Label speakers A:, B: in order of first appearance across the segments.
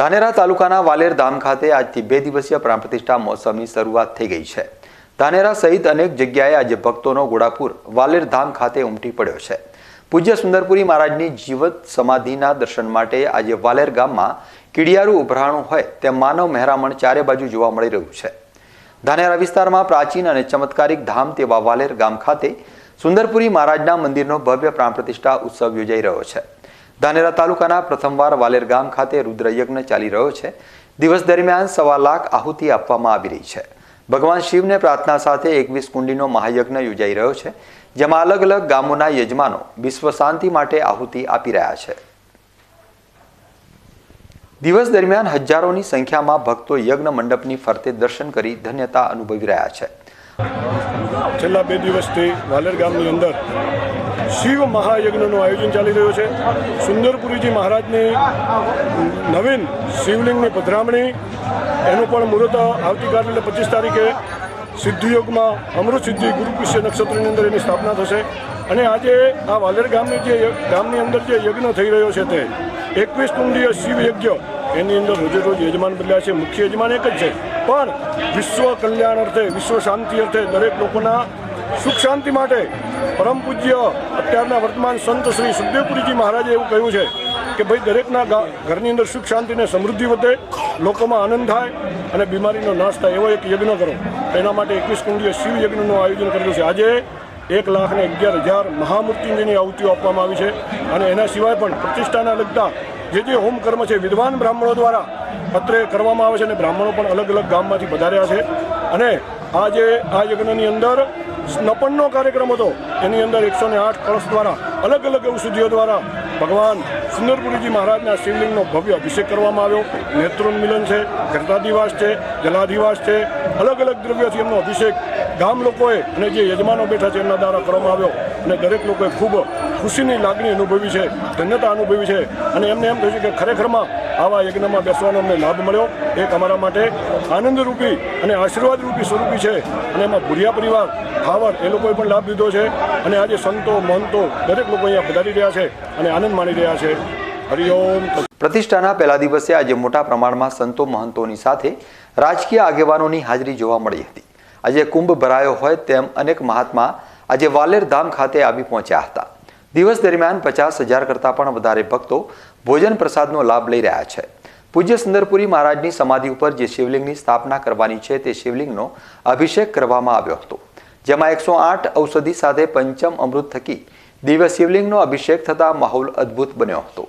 A: ધાનેરા તાલુકાના વાલેર ધામ ખાતે આજથી બે દિવસીય પ્રાણ પ્રતિષ્ઠા મહોત્સવની શરૂઆત થઈ ગઈ છે. ધાનેરા સહિત અનેક જગ્યાએ આજે ભક્તોનો ગોળાપુર વાલેર ધામ ખાતે ઉમટી પડ્યો છે. પૂજ્ય સુંદરપુરી મહારાજની જીવત સમાધિના દર્શન માટે આજે વાલેર ગામમાં કીડિયારું ઉભરાણું હોય તેમ માનવ મહેરામણ ચારે બાજુ જોવા મળી રહ્યું છે. ધાનેરા વિસ્તારમાં પ્રાચીન અને ચમત્કારિક ધામ તેવા વાલેર ગામ ખાતે સુંદરપુરી મહારાજના મંદિરનો ભવ્ય પ્રાણ પ્રતિષ્ઠા ઉત્સવ યોજાઈ રહ્યો છે. ધાનેરા તાલુકાના પ્રથમવાર વાલેર ગામ ખાતે રુદ્રયજ્ઞ ચાલી રહ્યો છે. દિવસ દરમિયાન સવા લાખ આહુતિ આપવામાં આવી રહી છે. ભગવાન શિવને પ્રાર્થના સાથે એકવીસ કુંડીનો મહાયજ્ઞ યોજાઈ રહ્યો છે, જેમાં અલગ અલગ ગામોના યજમાનો વિશ્વ શાંતિ માટે આહુતિ આપી રહ્યા છે. દિવસ દરમિયાન હજારોની સંખ્યામાં ભક્તો યજ્ઞ મંડપની ફરતે દર્શન કરી ધન્યતા અનુભવી રહ્યા છે.
B: છેલ્લા બે દિવસથી વાલેર ગામની અંદર શિવ મહાયજ્ઞનું આયોજન ચાલી રહ્યું છે. સુંદરપુરીજી મહારાજની નવીન શિવલિંગની પધરામણી, એનું પણ મુહૂર્ત આવતીકાલ એટલે પચીસ તારીખે સિદ્ધિયોગમાં અમૃત સિદ્ધિ ગુરુ નક્ષત્રની અંદર એની સ્થાપના થશે. અને આજે આ વાલેર ગામની જે ગામની અંદર જે યજ્ઞ થઈ રહ્યો છે તે, એકવીસ કુંડીય શિવ યજ્ઞ, એની અંદર રોજે રોજ યજમાન બદલ્યા છે. મુખ્ય યજમાન એક જ છે. પણ વિશ્વ કલ્યાણ અર્થે, વિશ્વ શાંતિ અર્થે દરેક લોકોના સુખ શાંતિ માટે પરમ પૂજ્ય અત્યારના વર્તમાન સંત શ્રી સુખદેવપુરીજી મહારાજે એવું કહ્યું છે કે ભાઈ દરેકના ઘરની અંદર સુખ શાંતિ અને સમૃદ્ધિ વધે, લોકોમાં આનંદ થાય અને બીમારીનો નાશ થાય એવો એક યજ્ઞ કરો. એના માટે એકવીસ કુંડીય શિવ યજ્ઞનું આયોજન કરેલું છે. આજે એક લાખ ને અગિયાર હજાર મહામૂર્તિની આહુતિઓ આપવામાં આવી છે અને એના સિવાય પણ પ્રતિષ્ઠાના લગતા જે જે હોમ કર્મ છે વિદ્વાન બ્રાહ્મણો દ્વારા પત્રે કરવામાં આવે છે અને બ્રાહ્મણો પણ અલગ અલગ ગામમાંથી પધાર્યા છે. અને આ જે આ યજ્ઞની અંદર સ્નપનનો કાર્યક્રમ હતો. એની અંદર એકસો ને આઠ કળશ દ્વારા, અલગ અલગ ઔષધિઓ દ્વારા ભગવાન સુંદરપુરીજી મહારાજના શિવલિંગનો ભવ્ય અભિષેક કરવામાં આવ્યો. નેત્રોન્મિલન છે ઘરતાદિવાસ છે, જલાધિવાસ છે, અલગ અલગ દ્રવ્યોથી એમનો અભિષેક ગામ લોકોએ અને જે યજમાનો બેઠા છે એમના દ્વારા કરવામાં આવ્યો. અને દરેક લોકોએ ખૂબ ખુશીની લાગણી અનુભવી છે, ધન્યતા અનુભવી છે. અને એમને એમ છે કે ખરેખરમાં આવા યજ્ઞમાં બેસવાનો અમને લાભ મળ્યો. એક અમારા માટે આનંદરૂપી અને આશીર્વાદરૂપી સ્વરૂપી છે. અને એમાં ભુરિયા પરિવાર ખાવર એ લોકોએ પણ લાભ લીધો છે. અને આજે સંતો, મહંતો દરેક લોકો અહીંયા પધારી રહ્યા છે અને આનંદ માણી રહ્યા છે. હરિઓમ
A: પ્રતિષ્ઠાના પહેલા દિવસે આજે મોટા પ્રમાણમાં સંતો, મહંતોની સાથે રાજકીય આગેવાનોની હાજરી જોવા મળી હતી. આજે કુંભ ભરાયો હોય તેમ અનેક મહાત્મા આજે વાલેર ધામ ખાતે આવી પહોંચ્યા હતા. દિવસ દરમિયાન પચાસ હજાર કરતાં પણ વધારે ભક્તો ભોજન પ્રસાદનો લાભ લઈ રહ્યા છે. પૂજ્ય સુંદરપુરી મહારાજની સમાધિ ઉપર જે શિવલિંગની સ્થાપના કરવાની છે તે શિવલિંગનો અભિષેક કરવામાં આવ્યો હતો. જેમાં એકસો આઠ ઔષધિ સાથે પંચમ અમૃત થકી દિવ્ય શિવલિંગનો અભિષેક થતા માહોલ અદ્ભુત બન્યો હતો.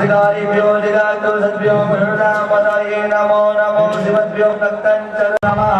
C: શ્રીકારીભ્યો જિગાતો સદ્ભ્યો મૃણામદયે નમો નમો શિવભ્યો નક્તંચર નમઃ